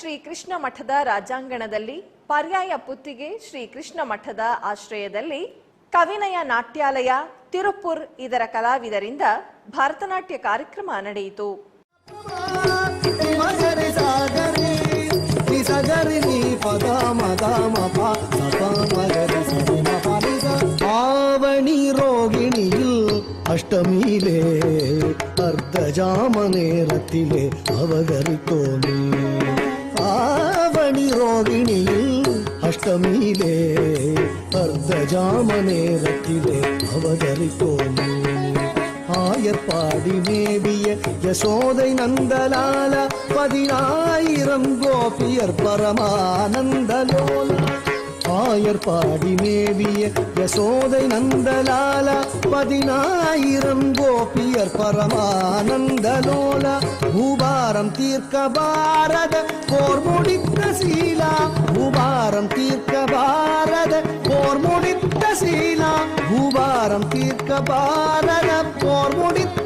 ಶ್ರೀ ಕೃಷ್ಣ ಮಠದ ರಾಜಾಂಗಣದಲ್ಲಿ ಪರ್ಯಾಯ ಪುತ್ತಿಗೆ ಶ್ರೀ ಕೃಷ್ಣ ಮಠದ ಆಶ್ರಯದಲ್ಲಿ ಕವಿನಯ ನಾಟ್ಯಾಲಯ, ತಿರುಪುರ್ ಇದರ ಕಲಾವಿದರಿಂದ ಭರತನಾಟ್ಯ ಕಾರ್ಯಕ್ರಮ ನಡೆಯಿತು. ಮಗರಿ ಸಾಗರಿ ನಿ ரோகிணியில் அஷ்டமியிலே அர்த்த ஜாம நேரத்திலே அவதரித்தோமே ஆயப்பாடி ரோகிணியில் மேவிய யசோதை நந்தலால பதினாயிரம் கோபியர் பரமானந்தலோல ஆயர்பாடி மேவிய யசோதை நந்தலால பதினாயிரம் கோபியர் பரமானந்தலோல பூபாரம் தீர்க்க பாரத போ பூபாரம் தீர்க்க பாரத போர் முடித்த சீனா. பூபாரம் தீர்க்க பாரத போர் முடித்த